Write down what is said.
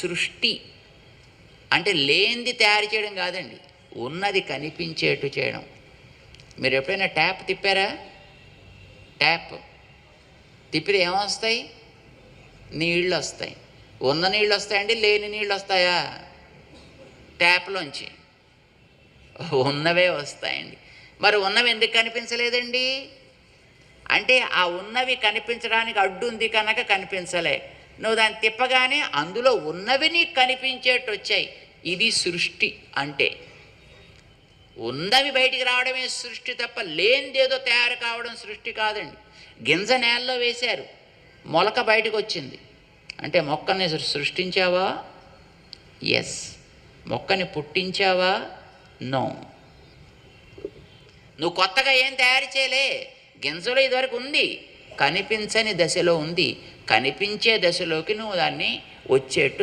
సృష్టి. అంటే లేనిది తయారు చేయడం కాదండి. ఉన్నది కనిపించేట్టు చేయడం. మీరు ఎప్పుడైనా ట్యాప్ తిప్పారా? ట్యాప్. తిప్పితే ఏమొస్తాయి? నీళ్ళు వస్తాయి ఉన్న నీళ్ళు వస్తాయండి లేని నీళ్ళు వస్తాయా ట్యాప్లోంచి. ఉన్నవే వస్తాయండి. మరి ఉన్నవి ఎందుకు కనిపించలేదండి? అంటే ఆ ఉన్నవి కనిపించడానికి అడ్డుంది కనుక కనిపించలే. నువ్వు దాన్ని తిప్పగానే అందులో ఉన్నవి నీకు కనిపించేట్టు వచ్చాయి ఇది సృష్టి అంటే. ఉన్నవి బయటికి రావడమే సృష్టి తప్ప లేనిదేదో తయారు కావడం సృష్టి కాదండి. గింజ నేలలో వేశారు. మొలక బయటకు వచ్చింది అంటే మొక్కని సృష్టించావా? ఎస్ మొక్కని పుట్టించావా? నో నువ్వు కొత్తగా ఏం తయారు చేయలే. గింజలో ఇదివరకు ఉంది. కనిపించని దశలో ఉంది. కనిపించే దశలోకి నువ్వు దాన్ని వచ్చేట్టు